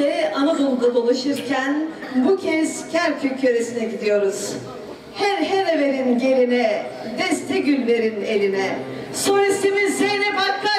de Anadolu'da dolaşırken bu kez Kerkük yöresine gidiyoruz. Her her verin geline, deste gül verin eline. Solistimiz Zeynep Akkaş.